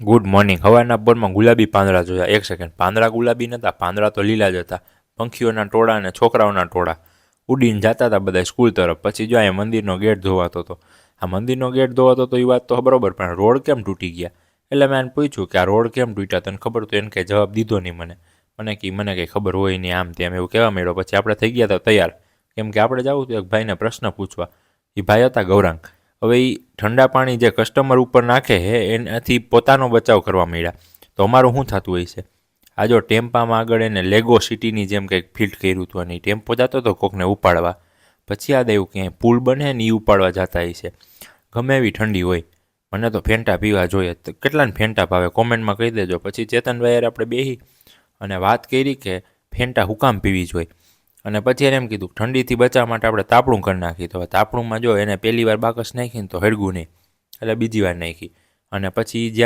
Good morning હવાના પોરમાં ગુલાબી પાંદડા જોયા. એક સેકન્ડ પાંદડા ગુલાબી નહોતા પાંદડા તો લીલા જ હતા. પંખીઓના ટોળા અને છોકરાઓના ટોળા. ઉડીને જતા હતા બધા સ્કૂલ તરફ. પછી જો અહીંયા મંદિરનો ગેટ ધોવાતો હતો. આ મંદિરનો ગેટ ધોવાતો હતો એ વાત તો બરોબર, પણ રોડ કેમ તૂટી ગયા? એટલે મેં એને પૂછ્યું કે આ રોડ કેમ તૂટ્યા? તને ખબર તો એને કંઈ જવાબ દીધો નહીં મને. મને કે મને કંઈ ખબર હોય નહીં આમ તેમ એવું કહેવા માંડ્યો. પછી આપણે થઈ ગયા હતા તૈયાર. કેમ કે આપણે જવું હતું એક ભાઈને પ્રશ્ન પૂછવા. એ ભાઈ હતા ગૌરાંગ. હવે એ ઠંડા પાણી જે કસ્ટમર ઉપર નાખે છે, એનાથી પોતાનો બચાવ કરવા માંડ્યા. તો અમારું શું થતું હોય છે? આ જો ટેમ્પામાં આગળ એને લેગો સિટીની જેમ કંઈક ફિલ્ટ કર્યું હતું અને ટેમ્પો જતો હતો કોકને ઉપાડવા. પછી યાદ આવ્યું કે પુલ બને ને એ ઉપાડવા જતા છે. ગમે એવી ઠંડી હોય. મને તો ફેંટા પીવા જોઈએ. કેટલાને ફેંટા ભાવે? કોમેન્ટમાં કહી દેજો. પછી ચેતનભાઈ આપણે બેહી અને વાત કરી કે ફેંટા હુકામ પીવી જોઈએ. અને પછી એને એમ કીધું, ઠંડીથી બચાવવા માટે આપણે તાપણું કરી નાખી તો તાપણુંમાં જો એને પહેલી વાર બાકસ નાખીને તો હળગું નહીં. એટલે બીજી વાર નાખી. અને પછી જ્યારે